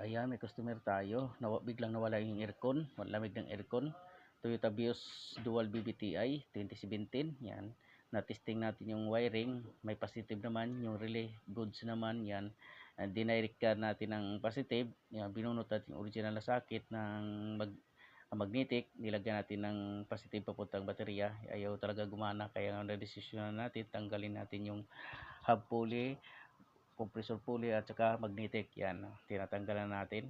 Ayan, may customer tayo. Nawa, biglang nawala yung aircon. Malamig ng aircon. Toyota Vios Dual BBTI 2017. Yan. Na-testing natin yung wiring. May positive naman. Yung relay goods naman. Yan. Uh, dinirect ka natin ng positive. Yan. Binunot natin yung original na socket ng mag ang magnetic. Nilagyan natin ng positive papuntang baterya. Ayaw talaga gumana. Kaya ang na-decision natin. Tanggalin natin yung hub pulley compressor pulley at saka magnetic. Yan tinatanggalan natin.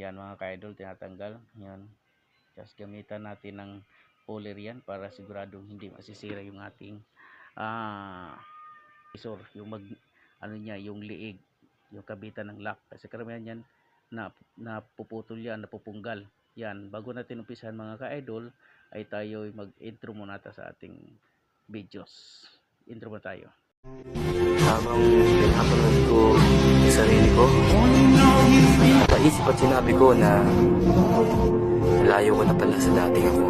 Yan mga ka-idol tinatanggal. Yan. Tapos gamitan natin ng puller yan para siguradong hindi masisira yung ating ah compressor yung mag ano niya yung liig yung kabitan ng lock. Kasi karamihan yan na napuputol yan napupunggal. Yan bago natin umpisahan mga ka-idol ay tayo mag-intro muna ta sa ating videos. Intro mo tayo Habang pinapanood ko yung sarili ko, naisip at sinabi ko na layo ko na pala sa dating ako.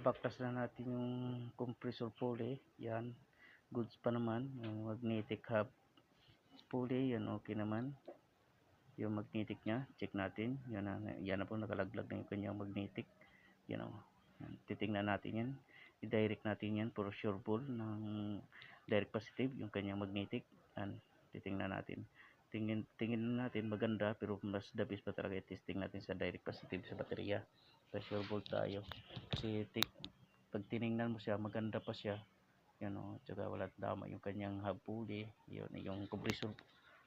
Nabaktas na natin yung compressor pulley. Yan. Goods pa naman. Yung magnetic hub pulley. Yan, okay naman. Yung magnetic niya, check natin. Yan na, yan na po, nakalaglag na yung kanyang magnetic. Yan o. Yan, titingnan natin yan. I-direct natin yan for sure ball ng direct positive, yung kanyang magnetic. Yan, titingnan natin. Tingin, tingin natin maganda pero mas the best pa talaga i-testing natin sa direct positive sa baterya. Pressure ball tayo. Kasi tik, pag tiningnan mo siya maganda pa siya. Yan o tsaka wala tama yung kanyang hub pulley yun yung compressor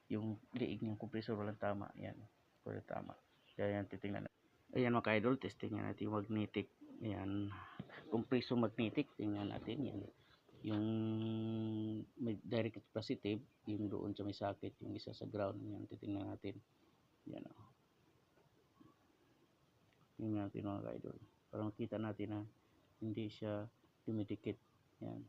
yung liig ng compressor walang tama. Yan wala tama. Kaya yan titingnan ayan mga ka-idol testing natin yung magnetic. Yan compressor magnetic. Tingnan natin yan. Yung may direct positive yung doon sa may socket yung isa sa ground. Yan titingnan natin. Yan o yun natin mga ka-idol. Para makita natin na hindi siya dumidikit. Yan.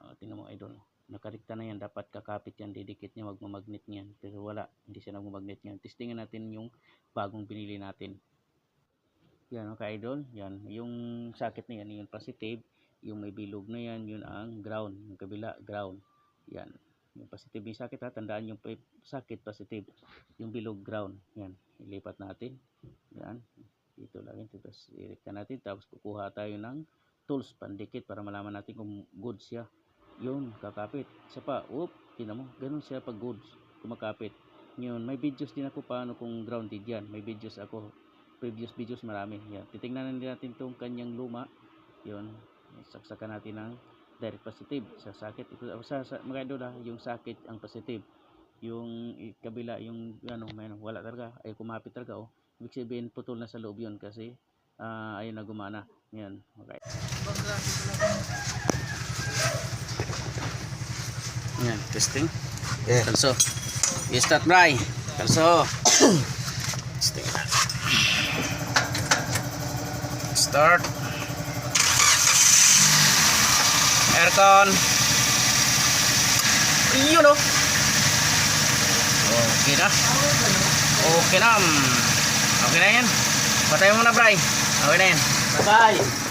Uh, tingnan mo idol. Nakarikta na yan. Dapat kakapit yan. Didikit niya. Magmamagnet niyan. Pero wala. Hindi siya nagmamagnet niyan. Testingin natin yung bagong binili natin. Yan mga ka-idol. Yan. Yung socket na yan yung positive yung may bilog na yan yun ang ground. Yung kabila ground. Yan positive yung socket ha? Tandaan yung socket positive. Yung bilog ground. Yan. Ilipat natin. Yan. Dito lang yun. Tapos irekta natin. Tapos kukuha tayo ng tools pandikit para malaman natin kung good siya. Yun kakapit. Isa pa oop tinan mo. Ganun siya pag goods kumakapit. Yun may videos din ako paano kung grounded yan. May videos ako. Previous videos marami. Yan. Titingnan natin tong kanyang luma. Yun. Saksakan natin ng direct positive sa socket ito sa, sa mga idol ha, yung socket ang positive. Yung i- kabila yung ano may ano, wala talaga ay kumapit talaga oh. Ibig sabihin putol na sa loob yun kasi ah ayun na gumana. Yan okay. Yan testing. Yeah. kalso. I-start bray. Kalso. Testing. Start aircon. Yun oh. Okay na. Okay na okay na yan. Patay mo na bray. Okay na yan. Bye bye